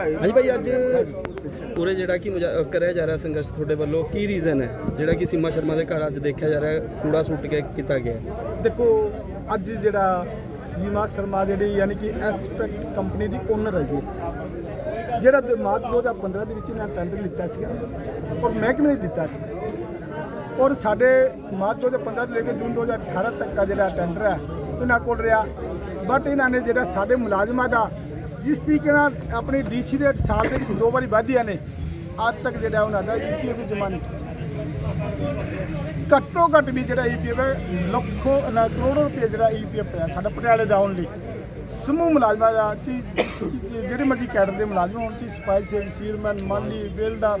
ਹਾਂਜੀ ਭਾਈ ਅੱਜ ਪੂਰੇ ਜਿਹੜਾ ਕਿ ਕਰਿਆ ਜਾ ਰਿਹਾ ਸੰਘਰਸ਼ ਤੁਹਾਡੇ ਵੱਲੋਂ ਕੀ ਰੀਜ਼ਨ ਹੈ? ਜਿਹੜਾ ਕਿ ਸੀਮਾ ਸ਼ਰਮਾ ਦੇ ਘਰ ਅੱਜ ਦੇਖਿਆ ਜਾ ਰਿਹਾ ਕੂੜਾ ਸੁੱਟ ਕੇ ਕੀਤਾ ਗਿਆ? ਦੇਖੋ ਅੱਜ ਜਿਹੜਾ ਸੀਮਾ ਸ਼ਰਮਾ ਜਿਹੜੀ ਯਾਨੀ ਕਿ ਐਸਪੈਕਟ ਕੰਪਨੀ ਦੀ ਓਨਰ ਹੈ ਜੀ ਜਿਹੜਾ ਦ- ਮਾਰਚ 2015 ਦੇ ਵਿੱਚ ਇਹਨਾਂ ਨੇ ਟੈਂਡਰ ਲਿੱਤਾ ਸੀਗਾ ਔਰ ਮਹਿਕਮੇ ਨੇ ਦਿੱਤਾ ਸੀ। ਔਰ ਸਾਡੇ ਮਾਰਚ 2015 ਤੋਂ ਲੈ ਕੇ ਜੂਨ 2018 ਤੱਕ ਦਾ ਜਿਹੜਾ ਟੈਂਡਰ ਹੈ ਇਹਨਾਂ ਕੋਲ ਰਿਹਾ। ਬਟ ਇਹਨਾਂ ਨੇ ਜਿਹੜਾ ਸਾਡੇ ਮੁਲਾਜ਼ਮਾਂ ਦਾ ਜਿਸ ਤਰੀਕੇ ਨਾਲ ਆਪਣੀ ਡੀਸੀ ਰੇਟ ਸਾਲ ਦੇ ਵਿੱਚ ਦੋ ਵਾਰੀ ਵਧਿਆ ਨੇ ਅੱਜ ਤੱਕ ਜਿਹੜਾ ਉਹਨਾਂ ਦਾ ਈਪੀਐਫ ਜਮ੍ਹਾਂ ਨਹੀਂ ਘੱਟੋ ਘੱਟ ਵੀ ਜਿਹੜਾ ਈਪੀਐਫ ਹੈ ਲੱਖੋ ਨਾ ਕਰੋੜੋ ਰੁਪਏ ਜਿਹੜਾ ਈਪੀਐਫ ਹੈ ਸਾਡਾ ਪਟਿਆਲੇ ਦਾ ਓਨਲੀ ਸਮੂਹ ਮੁਲਾਜ਼ਮਾਂ ਦਾ ਜਿਹੜੇ ਮਰਜ਼ੀ ਕੈਡਰ ਦੇ ਮੁਲਾਜ਼ਮ ਹੋਣ ਚ ਸਪਾਈ ਸੇ ਸੀਰਮੈਨ ਮਾਲੀ ਬਿਲਡਰ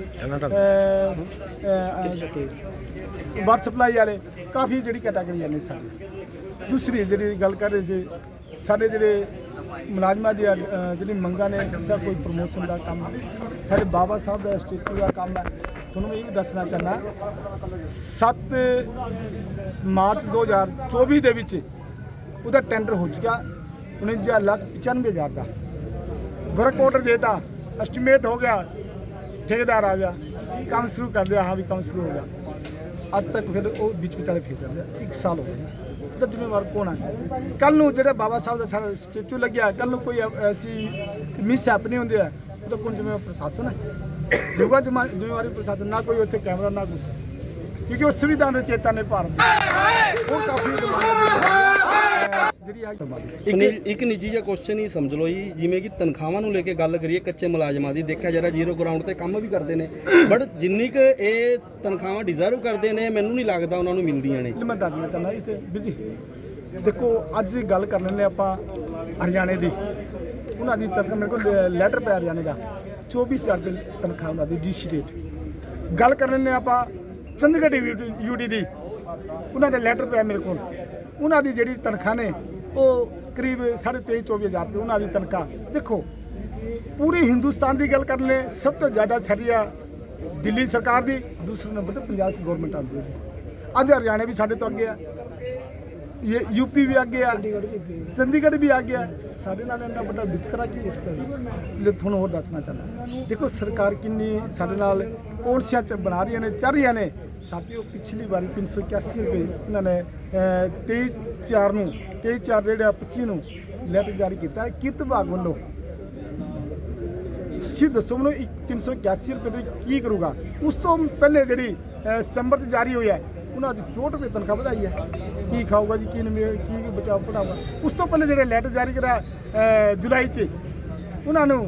ਵਾਟਰ ਸਪਲਾਈ ਵਾਲੇ, ਕਾਫੀ ਜਿਹੜੀ ਕੈਟਾਗਰੀਆਂ ਨੇ ਸਾਡੀ ਦੂਸਰੀ ਜਿਹੜੀ ਗੱਲ ਕਰ ਰਹੇ ਸੀ, ਸਾਡੇ ਜਿਹੜੇ ਮੁਲਾਜ਼ਮਾਂ ਦੀ ਜਿਹੜੀ ਮੰਗਾਂ ਨੇ ਸਭ ਕੋਈ ਪ੍ਰਮੋਸ਼ਨ ਦਾ ਕੰਮ ਸਾਡੇ ਬਾਬਾ ਸਾਹਿਬ ਦਾ ਸਟੇਚੂ ਦਾ ਕੰਮ ਹੈ। ਤੁਹਾਨੂੰ ਇਹ ਵੀ ਦੱਸਣਾ ਚਾਹੁੰਦਾ 7 ਮਾਰਚ 2024 ਦੇ ਵਿੱਚ ਉਹਦਾ ਟੈਂਡਰ ਹੋ ਚੁੱਕਾ 49 ਲੱਖ 95 ਹਜ਼ਾਰ ਦਾ। ਵਰਕ ਆਰਡਰ ਦੇਤਾ ਐਸਟੀਮੇਟ ਹੋ ਗਿਆ, ਠੇਕੇਦਾਰ ਆ ਗਿਆ, ਕੰਮ ਸ਼ੁਰੂ ਕਰ ਲਿਆ, ਹਾਂ ਵੀ ਕੰਮ ਸ਼ੁਰੂ ਹੋ ਗਿਆ। ਅੱਜ ਤੱਕ ਫਿਰ ਉਹ ਵਿੱਚ ਵਿਚਾਲੇ ਫੇਰ ਜਾਂਦੇ ਆ। ਇੱਕ ਸਾਲ ਹੋ ਗਿਆ ਉਹਦਾ ਜ਼ਿੰਮੇਵਾਰ ਕੌਣ ਹੈ ਕੱਲ ਨੂੰ ਜਿਹੜਾ ਬਾਬਾ ਸਾਹਿਬ ਦਾ ਸਾਡਾ ਸਟੈਚੂ ਲੱਗਿਆ ਕੱਲ ਨੂੰ ਕੋਈ ਐਸੀ ਮਿਸ ਹੈਪਨਿੰਗ ਹੁੰਦੀ ਹੈ ਉਹਦਾ ਕੋਣ ਜ਼ਿੰਮੇਵਾਰ ਪ੍ਰਸ਼ਾਸਨ ਹੈ ਜੁਗਾ ਜ਼ਿੰਮੇਵਾਰੀ ਪ੍ਰਸ਼ਾਸਨ, ਨਾ ਕੋਈ ਉੱਥੇ ਕੈਮਰਾ ਨਾ ਕੁਛ। ਕਿਉਂਕਿ ਉਹ ਸੰਵਿਧਾਨ ਰਚੇਤਾ ਨੇ ਭਾਰਤ ਦੇ ਉਹ ਕਾਫੀ ਡਿਮਾਂਡ ਜਿਹੜੀ ਆ ਇੱਕ ਇੱਕ ਨਿੱਜੀ ਜਿਹਾ ਕੁਐਸਚਨ ਹੀ ਸਮਝ ਲਓ ਜੀ ਜਿਵੇਂ ਕਿ ਤਨਖਾਹਾਂ ਨੂੰ ਲੈ ਕੇ ਗੱਲ ਕਰੀਏ ਕੱਚੇ ਮੁਲਾਜ਼ਮਾਂ ਦੀ ਦੇਖਿਆ ਜਾ ਰਿਹਾ ਜ਼ੀਰੋ ਗਰਾਊਂਡ ਤੇ ਕੰਮ ਵੀ ਕਰਦੇ ਨੇ ਬਟ ਜਿੰਨੀ ਕੁ ਇਹ ਤਨਖਾਹਾਂ ਡਿਜ਼ਰਵ ਕਰਦੇ ਨੇ ਮੈਨੂੰ ਨਹੀਂ ਲੱਗਦਾ ਉਹਨਾਂ ਨੂੰ ਮਿਲਦੀਆਂ ਨੇ। ਮੈਂ ਦੱਸਣਾ ਚਾਹੁੰਦਾ ਇਸ ਤੇ ਵੀਰ ਜੀ ਦੇਖੋ ਅੱਜ ਗੱਲ ਕਰ ਲੈਂਦੇ ਆਪਾਂ ਹਰਿਆਣੇ ਦੀ। ਉਹਨਾਂ ਦੀ ਤਨਖਾਹ ਮੇਰੇ ਕੋਲ ਲੈਟਰ ਪਿਆ ਹਰਿਆਣੇ ਦਾ 24000 ਦੀ ਤਨਖਾਹ ਉਹਨਾਂ ਦੀ ਡੀਸੀ ਰੇਟ। ਗੱਲ ਕਰ ਲੈਂਦੇ ਆਪਾਂ ਚੰਡੀਗੜ੍ਹ ਯੂਟੀ ਦੀ ਉਹਨਾਂ ਦਾ ਲੈਟਰ ਪਿਆ ਮੇਰੇ ਕੋਲ। ਉਹਨਾਂ ਦੀ ਜਿਹੜੀ ਤਨਖਾਹ ਨੇ ਉਹ ਕਰੀਬ 23.5 24000 ਰੁਪਏ ਉਹਨਾਂ ਦੀ ਤਨਖਾਹ। ਦੇਖੋ, ਪੂਰੇ ਹਿੰਦੁਸਤਾਨ ਦੀ ਗੱਲ ਕਰ ਲੈ ਸਭ ਤੋਂ ਜ਼ਿਆਦਾ ਸਾਡੀ ਆ ਦਿੱਲੀ ਸਰਕਾਰ ਦੀ, ਦੂਸਰੇ ਨੰਬਰ ਤੇ ਪੰਜਾਬ ਦੀ ਗਵਰਨਮੈਂਟ ਆਉਂਦੀ ਹੈ। ਅੱਜ ਹਰਿਆਣਾ ਵੀ ਸਾਡੇ ਤੋਂ ਅੱਗੇ ਆ। ਇਹ ਯੂਪੀ ਵੀ ਅੱਗੇ ਆ। ਚੰਡੀਗੜ੍ਹ ਵੀ ਆ ਗਿਆ। ਸਾਡੇ ਨਾਲ ਇੰਨਾ ਵੱਡਾ ਵਿਤਕਰਾ ਕੀ ਲੈ ਤੁਹਾਨੂੰ ਹੋਰ ਦੱਸਣਾ ਚਾਹੁੰਦਾ। ਦੇਖੋ ਸਰਕਾਰ ਕਿੰਨੀ ਸਾਡੇ ਨਾਲ ਪੌਂਸਿਆਂ ਚ ਬਣਾ ਰਹੀਆਂ ਨੇ ਚੱਲ ਰਹੀਆਂ ਨੇ। ਸਾਥੀਓ ਪਿਛਲੀ ਵਾਰੀ 381 ਰੁਪਏ ਇਹਨਾਂ ਨੇ 23 4 ਨੂੰ 23 4 ਜਿਹੜਾ 25 ਨੂੰ ਲੈਟਰ ਜਾਰੀ ਕੀਤਾ ਕਿਰਤ ਵਿਭਾਗ ਵੱਲੋਂ। ਤੁਸੀਂ ਦੱਸੋ ਮੈਨੂੰ ਇੱਕ 381 ਰੁਪਏ ਦੀ ਕੀ ਕਰੂਗਾ? ਉਸ ਤੋਂ ਪਹਿਲੇ ਜਿਹੜੀ ਸਤੰਬਰ 'ਚ ਜਾਰੀ ਹੋਈ ਹੈ ਉਹਨਾਂ ਦੀ 64 ਰੁਪਏ ਤਨਖਾਹ ਵਧਾਈ ਹੈ। ਕੀ ਖਾਊਗਾ ਜੀ, ਕੀ ਨਵੇਂ, ਕੀ ਬਚਾਅ ਪੜਾਊਗਾ ਉਸ ਤੋਂ ਪਹਿਲੇ ਜਿਹੜੇ ਲੈਟਰ ਜਾਰੀ ਕਰਿਆ ਜੁਲਾਈ 'ਚ, ਉਹਨਾਂ ਨੂੰ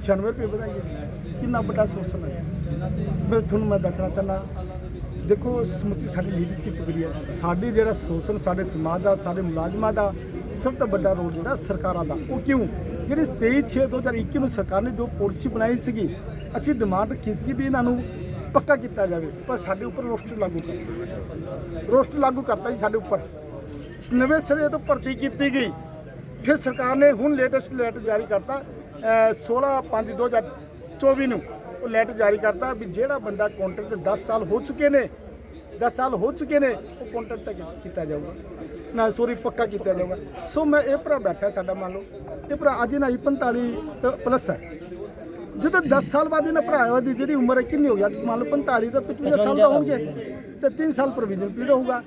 96 ਰੁਪਏ ਵਧਾਈ ਹੈ। ਕਿੰਨਾ ਵੱਡਾ ਸ਼ੋਸ਼ਣ ਹੈ। ਮੈਂ ਤੁਹਾਨੂੰ ਮੈਂ ਦੱਸਣਾ ਚਾਹੁੰਦਾ, ਦੇਖੋ, ਸਮੁੱਚੀ ਸਾਡੀ ਲੀਡਰਸ਼ਿਪ ਜਿਹੜੀ ਹੈ, ਸਾਡੇ ਜਿਹੜਾ ਸ਼ੋਸ਼ਣ ਸਾਡੇ ਸਮਾਜ ਦਾ, ਸਾਡੇ ਮੁਲਾਜ਼ਮਾਂ ਦਾ, ਸਭ ਤੋਂ ਵੱਡਾ ਰੋਲ ਜਿਹੜਾ ਸਰਕਾਰਾਂ ਦਾ। ਉਹ ਕਿਉਂ? ਜਿਹੜੀ 23 6 2021 ਨੂੰ ਸਰਕਾਰ ਨੇ ਜੋ ਪਾਲਿਸੀ ਬਣਾਈ ਸੀਗੀ, ਅਸੀਂ ਡਿਮਾਂਡ ਰੱਖੀ ਸੀਗੀ ਵੀ ਇਹਨਾਂ ਨੂੰ ਪੱਕਾ ਕੀਤਾ ਜਾਵੇ, ਪਰ ਸਾਡੇ ਉੱਪਰ ਰੋਸਟਰ ਲਾਗੂ ਕਰ। ਰੋਸਟਰ ਲਾਗੂ ਕਰਤਾ ਜੀ ਸਾਡੇ ਉੱਪਰ। ਨਵੇਂ ਸਿਰੇ ਤੋਂ ਭਰਤੀ ਕੀਤੀ ਗਈ। ਫਿਰ ਸਰਕਾਰ ਨੇ ਹੁਣ ਲੇਟੈਸਟ ਲੈਟਰ ਜਾਰੀ ਕਰਤਾ, ਅਹ 16 5 2024 ਨੂੰ। ਉਹ ਲੈਟਰ ਜਾਰੀ ਕਰਤਾ ਵੀ ਜਿਹੜਾ ਬੰਦਾ ਕੰਟਰੈਕਟ 10 ਸਾਲ ਹੋ ਚੁੱਕੇ ਨੇ 10 ਸਾਲ ਹੋ ਚੁੱਕੇ ਨੇ, ਉਹ ਕੰਟਰੈਕਟ ਤੱਕ ਕੀਤਾ ਜਾਊਗਾ। ਨਾ ਸੋਰੀ ਪੱਕਾ ਕੀਤਾ ਜਾਊਗਾ। ਸੋ ਮੈਂ ਇਹ ਭਰਾ ਬੈਠਾ ਸਾਡਾ ਮੰਨ ਲਓ। ਇਹ ਭਰਾ ਅੱਜ ਨਾ 45 ਪਲੱਸ ਹੈ। ਜਦੋਂ 10 ਸਾਲ ਬਾਅਦ ਇਹਨਾਂ ਭਰਾਵਾਂ ਦੀ ਜਿਹੜੀ ਉਮਰ ਹੈ ਕਿੰਨੀ ਹੋ ਗਈ? ਮੰਨ ਲਓ 45 ਤਾਂ 55 ਸਾਲ ਦਾ ਹੋਣਗੇ ਤੇ 3 ਸਾਲ ਪ੍ਰੋਵੀਜ਼ਨ ਪੀਰੀਅਡ ਹੋਊਗਾ।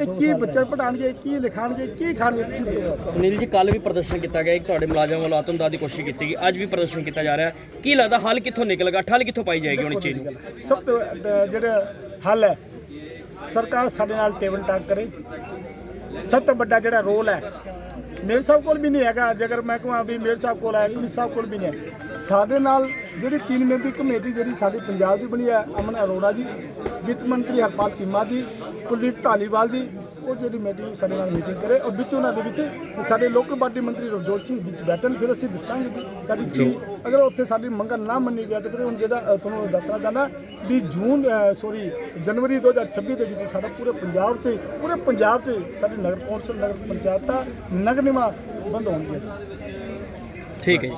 ਇਹ ਕੀ ਬੱਚੇ ਪੜਾਣਗੇ ਕੀ ਲਿਖਾਣਗੇ ਕੀ ਖਾਣਗੇ ਤੁਸੀਂ ਦੱਸੋ। ਸੁਨੀਲ ਜੀ ਕੱਲ ਵੀ ਪ੍ਰਦਰਸ਼ਨ ਕੀਤਾ ਗਿਆ ਇੱਕ ਤੁਹਾਡੇ ਮੁਲਾਜ਼ਮਾਂ ਵੱਲੋਂ ਆਤਮਦਾਦ ਦੀ ਕੋਸ਼ਿਸ਼ ਕੀਤੀ ਗਈ। ਅੱਜ ਵੀ ਪ੍ਰਦਰਸ਼ਨ ਕੀਤਾ ਜਾ ਰਿਹਾ ਹੈ। ਕੀ ਲੱਗਦਾ ਹੱਲ ਕਿੱਥੋਂ ਨਿਕਲੇਗਾ? ਠੱਲ ਕਿੱਥੋਂ ਪਾਈ ਜਾਏਗੀ ਹੁਣ ਚੀਜ਼ ਨੂੰ? ਸਭ ਤੋਂ ਜਿਹੜਾ ਹੱਲ ਹੈ ਸਰਕਾਰ ਸਾਡੇ ਨਾਲ ਟੇਬਲ ਟਾਕ ਕਰੇ। ਸਭ ਤੋਂ ਵੱਡਾ ਜਿਹੜਾ ਰੋਲ ਹੈ, ਮੇਰੇ ਸਾਹਿਬ ਕੋਲ ਵੀ ਨਹੀਂ ਹੈਗਾ। ਜੇਕਰ ਮੈਂ ਕਹਾਂ ਵੀ ਮੇਰੇ ਸਾਹਿਬ ਕੋਲ ਹੈ ਕਮਿਸ਼ਨਰ ਸਾਹਿਬ ਕੋਲ ਵੀ ਨਹੀਂ ਹੈ। ਸਾਡੇ ਨਾਲ ਜਿਹੜੀ ਤਿੰਨ ਮੈਂਬਰੀ ਕਮੇਟੀ ਜਿਹੜੀ ਸਾਡੀ ਪੰਜਾਬ ਦੀ ਬਣੀ ਹੈ, ਅਮਨ ਅਰੋੜਾ ਜੀ, ਵਿੱਤ ਮੰਤਰੀ ਹਰਪਾਲ ਚੀਮਾ ਜੀ, ਕੁਲਦੀਪ ਢਾਲੀਵਾਲ ਜੀ ਉਹ ਜਿਹੜੀ ਮੀਟਿੰਗ ਸਾਡੇ ਨਾਲ ਮੀਟਿੰਗ ਕਰੇ ਔਰ ਵਿੱਚ ਉਹਨਾਂ ਦੇ ਵਿੱਚ ਸਾਡੇ ਲੋਕਲ ਬਾਡੀ ਮੰਤਰੀ ਰਵਜੋਤ ਸਿੰਘ ਵਿੱਚ ਬੈਠਣ ਫਿਰ ਅਸੀਂ ਦੱਸਾਂਗੇ ਕਿ ਸਾਡੀ ਕੀ ਅਗਰ ਉੱਥੇ ਸਾਡੀ ਮੰਗਾਂ ਨਾ ਮੰਨੀ ਗਿਆ ਤਾਂ ਫਿਰ ਹੁਣ ਜਿਹੜਾ ਤੁਹਾਨੂੰ ਦੱਸਣਾ ਚਾਹੁੰਦਾ ਵੀ ਜੂਨ ਸੋਰੀ ਜਨਵਰੀ 2026 ਦੇ ਵਿੱਚ ਸਾਡਾ ਪੂਰੇ ਪੰਜਾਬ 'ਚ ਪੂਰੇ ਪੰਜਾਬ 'ਚ ਸਾਡੀ ਨਗਰ ਕੌਂਸਲ ਨਗਰ ਪੰਚਾਇਤਾਂ ਨਗਰ ਨਿਗਮਾਂ ਬੰਦ ਹੋਣਗੇ ਠੀਕ ਹੈ